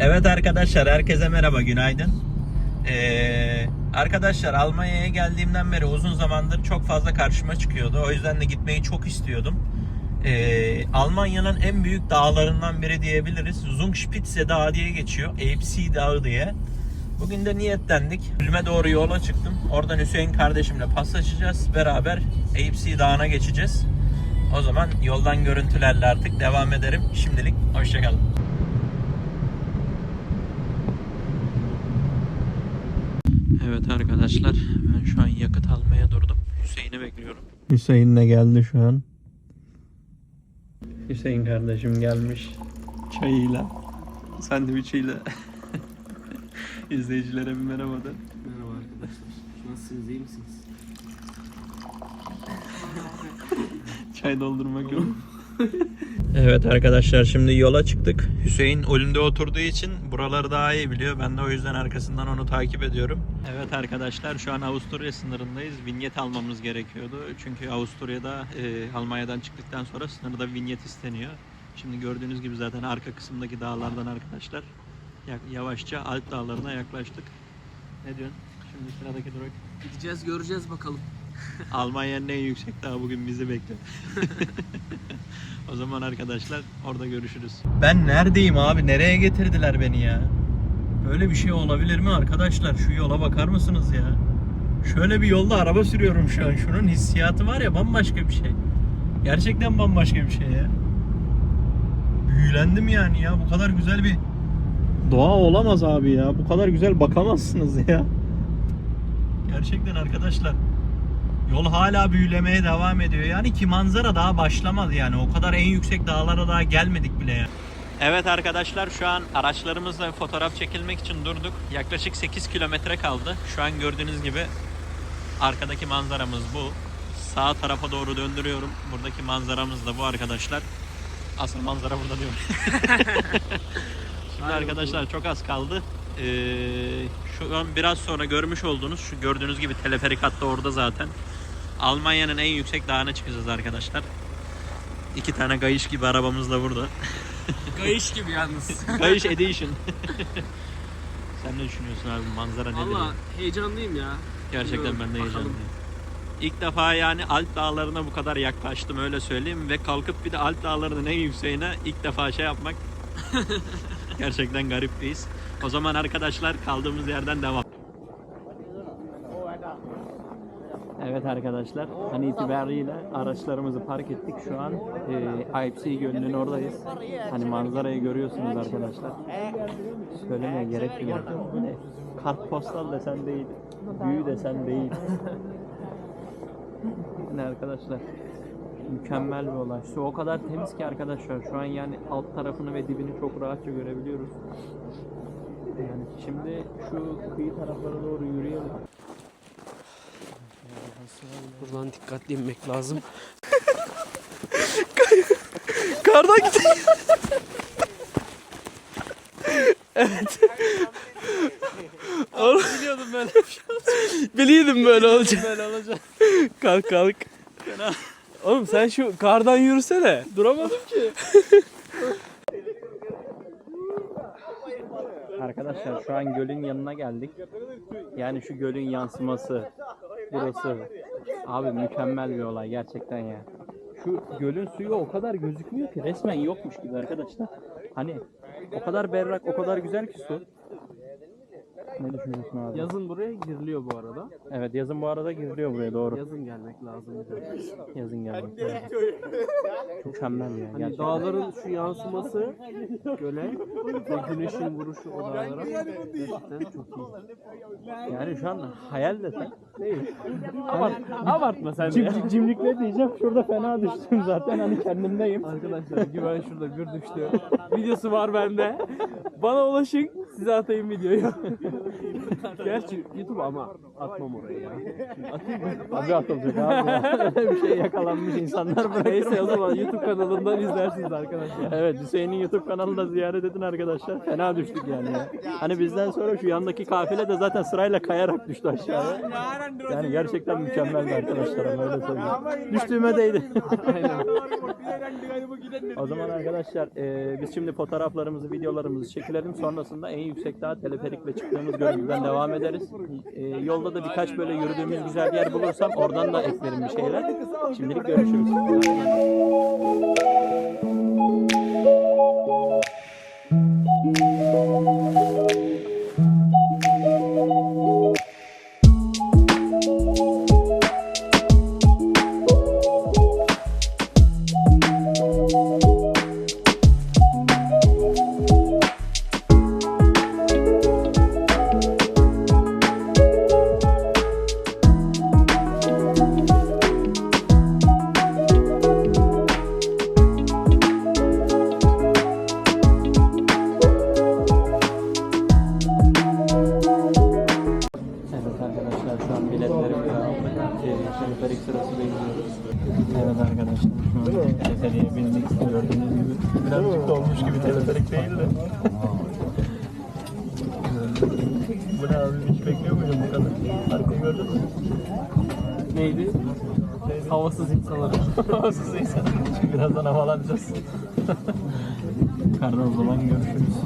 Evet arkadaşlar herkese merhaba günaydın. Ee, arkadaşlar Almanya'ya geldiğimden beri uzun zamandır çok fazla karşıma çıkıyordu. O yüzden de gitmeyi çok istiyordum. Ee, Almanya'nın en büyük dağlarından biri diyebiliriz. Zugspitze Dağı diye geçiyor. Eibsi Dağı diye. Bugün de niyetlendik. Ölüme doğru yola çıktım. Oradan Hüseyin kardeşimle paslaşacağız. Beraber Eibsi Dağı'na geçeceğiz. O zaman yoldan görüntülerle artık devam ederim. Şimdilik hoşçakalın. Evet arkadaşlar ben şu an yakıt almaya durdum. Hüseyin'i bekliyorum. Hüseyin de geldi şu an. Hüseyin kardeşim gelmiş. Çayıyla, sandviçiyle. İzleyicilere bir merhaba de. Merhaba arkadaşlar. Nasılsınız iyi misiniz? Çay doldurmak yok. evet arkadaşlar şimdi yola çıktık. Hüseyin önünde oturduğu için buraları daha iyi biliyor. Ben de o yüzden arkasından onu takip ediyorum. Evet arkadaşlar şu an Avusturya sınırındayız. Vinyet almamız gerekiyordu. Çünkü Avusturya'da e, Almanya'dan çıktıktan sonra sınırda vinyet isteniyor. Şimdi gördüğünüz gibi zaten arka kısımdaki dağlardan arkadaşlar ya- yavaşça Alp dağlarına yaklaştık. Ne diyorsun? Şimdi sıradaki durak Gideceğiz göreceğiz bakalım. Almanya'nın en yüksek dağı bugün bizi bekliyor. o zaman arkadaşlar orada görüşürüz. Ben neredeyim abi? Nereye getirdiler beni ya? Böyle bir şey olabilir mi arkadaşlar? Şu yola bakar mısınız ya? Şöyle bir yolda araba sürüyorum şu an. Şunun hissiyatı var ya bambaşka bir şey. Gerçekten bambaşka bir şey ya. Büyülendim yani ya. Bu kadar güzel bir doğa olamaz abi ya. Bu kadar güzel bakamazsınız ya. Gerçekten arkadaşlar. Yol hala büyülemeye devam ediyor. Yani ki manzara daha başlamadı yani. O kadar en yüksek dağlara daha gelmedik bile yani. Evet arkadaşlar şu an araçlarımızla fotoğraf çekilmek için durduk. Yaklaşık 8 kilometre kaldı. Şu an gördüğünüz gibi arkadaki manzaramız bu. Sağ tarafa doğru döndürüyorum. Buradaki manzaramız da bu arkadaşlar. Asıl manzara burada diyorum. Şimdi arkadaşlar çok az kaldı. Ee, şu an biraz sonra görmüş olduğunuz şu gördüğünüz gibi teleferik hattı orada zaten. Almanya'nın en yüksek dağına çıkacağız arkadaşlar. İki tane Gayiş gibi arabamız da burada. Kayış gibi yalnız. Gayiş Edition. Sen ne düşünüyorsun abi manzara nedir? Valla heyecanlıyım ya. Gerçekten ben de bakalım. heyecanlıyım. İlk defa yani Alp dağlarına bu kadar yaklaştım öyle söyleyeyim ve kalkıp bir de Alp dağlarının en yükseğine ilk defa şey yapmak gerçekten garip bir his. O zaman arkadaşlar kaldığımız yerden devam. Evet arkadaşlar, an itibariyle araçlarımızı park ettik. Şu an e, IPC Gölü'nün oradayız. Hani manzarayı görüyorsunuz arkadaşlar. Söylemeye gerek yok. Hani kartpostal desen değil, büyü desen değil. Hani arkadaşlar mükemmel bir olay. Su o kadar temiz ki arkadaşlar. Şu an yani alt tarafını ve dibini çok rahatça görebiliyoruz. Yani şimdi şu kıyı taraflara doğru yürüyelim. Buradan dikkatli inmek lazım. Kardan gidiyor. evet. Biliyordum böyle Biliyordum böyle olacak. böyle olacak. Kalk kalk. Oğlum sen şu kardan yürüsene. Duramadım ki. Arkadaşlar şu an gölün yanına geldik. Yani şu gölün yansıması burası. Abi mükemmel bir olay gerçekten ya. Şu gölün suyu o kadar gözükmüyor ki resmen yokmuş gibi arkadaşlar. Hani o kadar berrak, o kadar güzel ki su. Ne düşünüyorsun abi? Yazın buraya giriliyor bu arada. Evet yazın bu arada giriliyor buraya doğru. Yazın gelmek lazım. Yazın gelmek lazım. Mükemmel ya Hani gerçekten. dağların şu yansıması göle ve güneşin vuruşu o dağlara gerçekten çok iyi. Yani şu an hayal desen değil. Abart, abartma sen de ya. Cim, cimrikle diyeceğim şurada fena düştüm zaten hani kendimdeyim. Arkadaşlar güven şurada bir düştü. Videosu var bende. Bana ulaşın size atayım videoyu. Gerçi YouTube ama atmam oraya ya. Şimdi atayım mı? Abi atılacak abi bir şey yakalanmış insanlar bırakır. Neyse o zaman YouTube kanalından izlersiniz arkadaşlar. Evet Hüseyin'in YouTube kanalını da ziyaret edin arkadaşlar. Fena düştük yani. ya. Hani bizden sonra şu yandaki kafile de zaten sırayla kayarak düştü aşağıya. Yani gerçekten mükemmeldi arkadaşlar ama öyle söyleyeyim. Düştüğüme değdi. Aynen. O zaman arkadaşlar e, biz şimdi fotoğraflarımızı, videolarımızı çekilelim. Sonrasında en yüksek dağ teleferikle çıktığımız görüntüden devam ederiz. E, yolda da birkaç böyle yürüdüğümüz güzel bir yer bulursam oradan da eklerim bir şeyler. Şimdilik görüşürüz. Havasız insan. Birazdan havalanacağız. Yukarıda o zaman görüşürüz.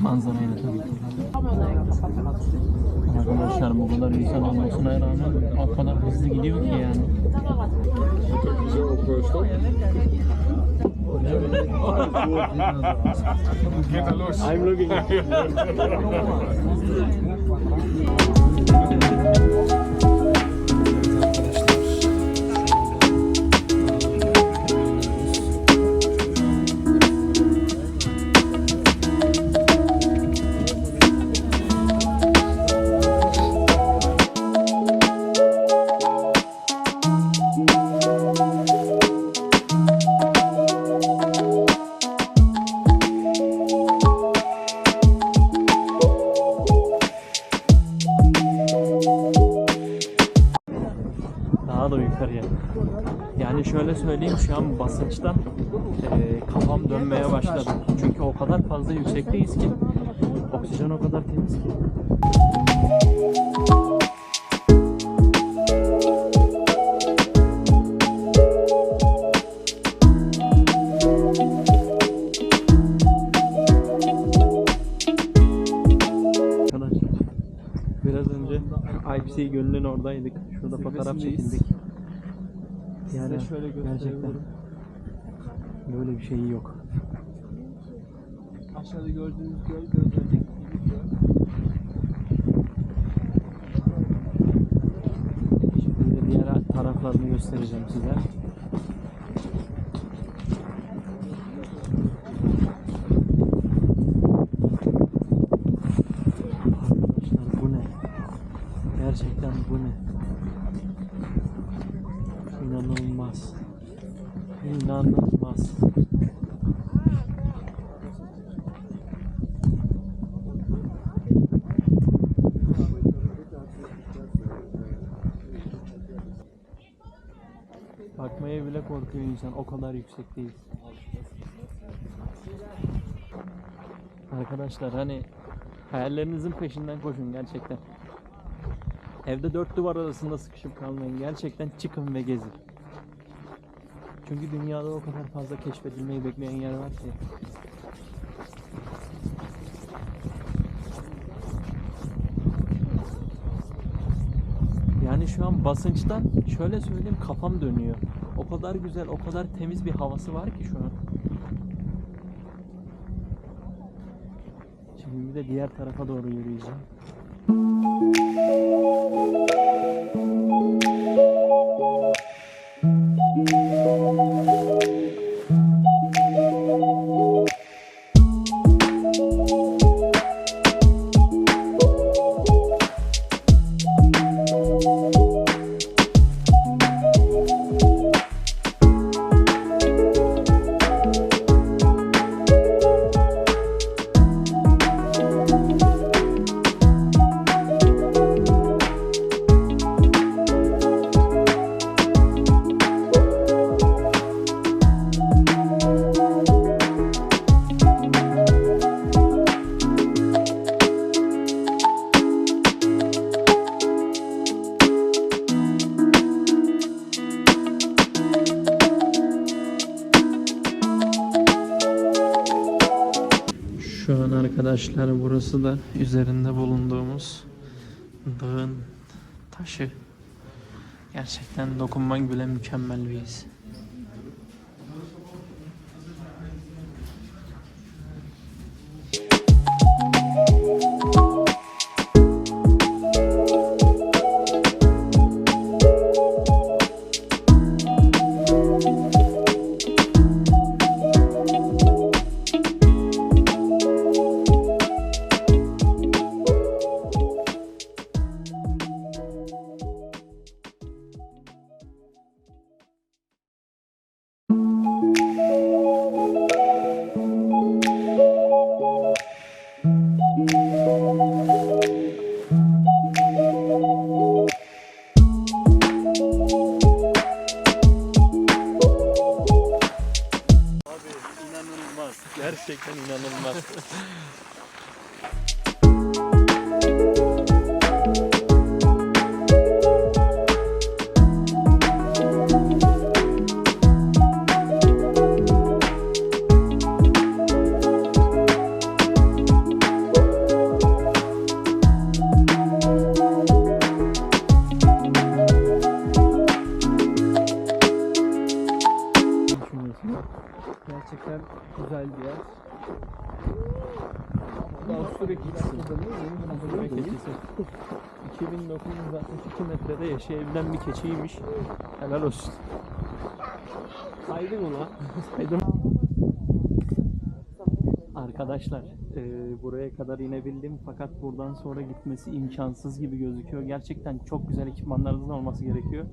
Manzarayla tabii ki. Arkadaşlar bu kadar insan olmasına rağmen o kadar hızlı gidiyor ki yani. I'm looking. Daha şu an basınçtan eee, kafam dönmeye başladı. Çünkü o kadar fazla yüksekteyiz ki oksijen o kadar temiz ki. Arkadaşlar biraz önce IPC Gölü'nün oradaydık. Şurada fotoğraf çekildik. Yani Size şöyle gerçekten gösterebilirim. böyle bir şey yok. Aşağıda gördüğünüz göl gözlerindeki gibi göl. Şimdi de diğer taraflarını göstereceğim size. Arkadaşlar bu ne? Gerçekten bu ne? İnanılmaz. İnanılmaz. Bakmaya bile korkuyor insan. O kadar yüksekteyiz. Arkadaşlar hani hayallerinizin peşinden koşun gerçekten. Evde dört duvar arasında sıkışıp kalmayın. Gerçekten çıkın ve gezin. Çünkü dünyada o kadar fazla keşfedilmeyi bekleyen yer var ki. Yani şu an basınçtan şöyle söyleyeyim kafam dönüyor. O kadar güzel, o kadar temiz bir havası var ki şu an. Şimdi bir de diğer tarafa doğru yürüyeceğim. Arkadaşlar burası da üzerinde bulunduğumuz dağın taşı. Gerçekten dokunmak bile mükemmel bir his. Gerçekten inanılmaz. Gerçekten 2962 metrede yaşayabilen bir keçiymiş. Helal olsun. Saydın mı lan? Saydım. Arkadaşlar eee, buraya kadar inebildim fakat buradan sonra gitmesi imkansız gibi gözüküyor. Gerçekten çok güzel ekipmanlarınızın olması gerekiyor.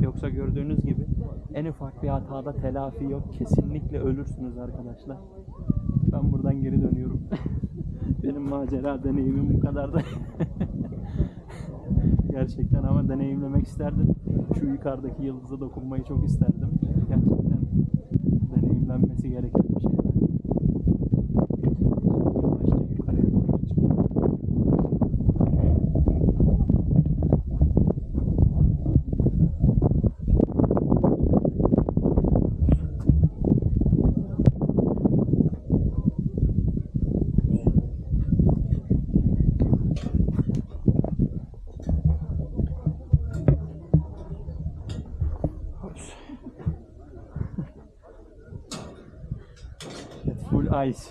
Yoksa gördüğünüz gibi en ufak bir hatada telafi yok. Kesinlikle ölürsünüz arkadaşlar. Ben buradan geri dönüyorum. Benim macera deneyimim bu kadar da. Gerçekten ama deneyimlemek isterdim. Şu yukarıdaki yıldıza dokunmayı çok isterdim. Gerçekten deneyimlenmesi gereken bir şey. Yavaşça yukarıya doğru çıkıyorum. Full ice.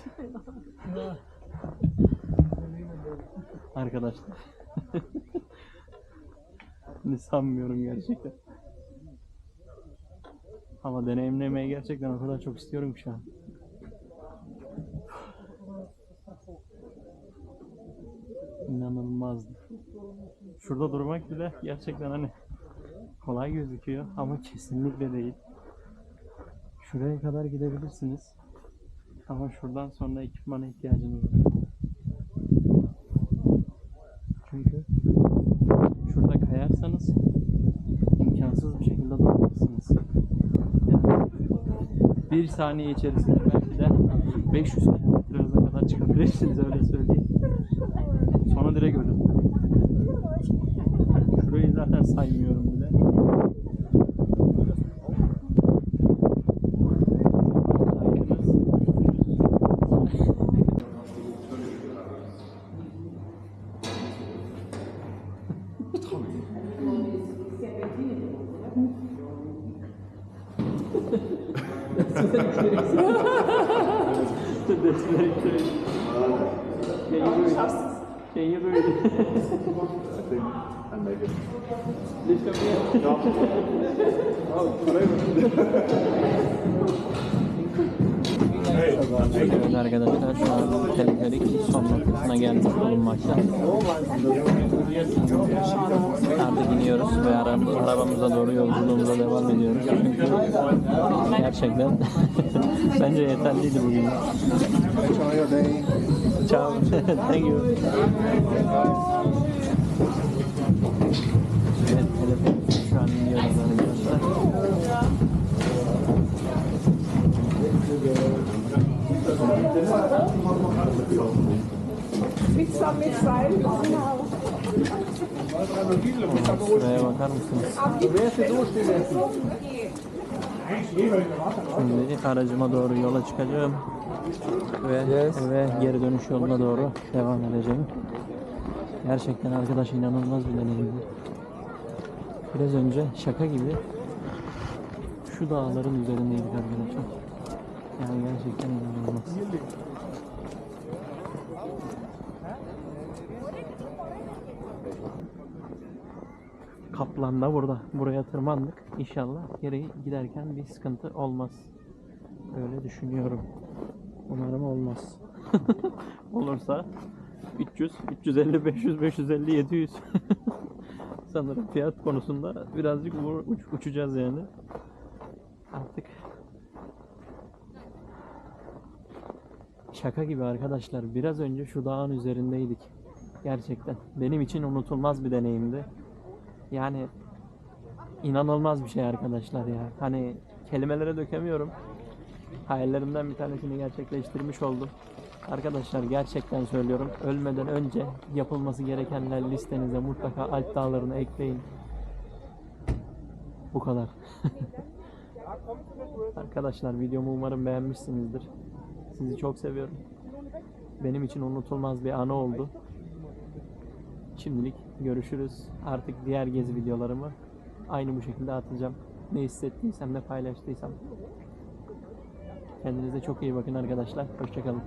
Arkadaşlar. ne sanmıyorum gerçekten. Ama deneyimlemeyi gerçekten o kadar çok istiyorum şu an. İnanılmazdı. Şurada durmak bile gerçekten hani kolay gözüküyor ama kesinlikle değil. Şuraya kadar gidebilirsiniz. Ama şuradan sonra ekipmana ihtiyacınız var. Çünkü şurada kayarsanız imkansız bir şekilde duramazsınız. Yani bir saniye içerisinde belki de 500 kilometre hıza kadar çıkabilirsiniz öyle söyleyeyim. Sonra direkt ölün. Şurayı zaten saymıyorum That's Can you do it? Can you do it? I think I make it. Oh. Evet arkadaşlar şu an teleferik son noktasına gelmiş bulunmakta. Artık iniyoruz ve ara, arabamıza doğru yolculuğumuza devam ediyoruz. Çünkü gerçekten bence yeterliydi bugün. Ciao. Thank you. Pizza mit Salz. Şuraya bakar mısınız? Şimdi aracıma doğru yola çıkacağım. ve Yes. eve geri dönüş yoluna doğru devam edeceğim. Gerçekten arkadaş inanılmaz bir deneyimdi. Biraz önce şaka gibi şu dağların üzerindeydik arkadaşlar. Yani gerçekten inanılmaz. Kaplan da burada. Buraya tırmandık. İnşallah geri giderken bir sıkıntı olmaz. Öyle düşünüyorum. Umarım olmaz. Olursa 300, 350, 500, 550, 700. Sanırım fiyat konusunda birazcık uç- uçacağız yani. Artık şaka gibi arkadaşlar. Biraz önce şu dağın üzerindeydik. Gerçekten. Benim için unutulmaz bir deneyimdi. Yani inanılmaz bir şey arkadaşlar ya. Hani kelimelere dökemiyorum. Hayallerimden bir tanesini gerçekleştirmiş oldum. Arkadaşlar gerçekten söylüyorum. Ölmeden önce yapılması gerekenler listenize mutlaka Alp Dağları'nı ekleyin. Bu kadar. Arkadaşlar videomu umarım beğenmişsinizdir. Sizi çok seviyorum. Benim için unutulmaz bir anı oldu. Şimdilik görüşürüz. Artık diğer gezi videolarımı aynı bu şekilde atacağım. Ne hissettiysem ne paylaştıysam. Kendinize çok iyi bakın arkadaşlar. Hoşçakalın.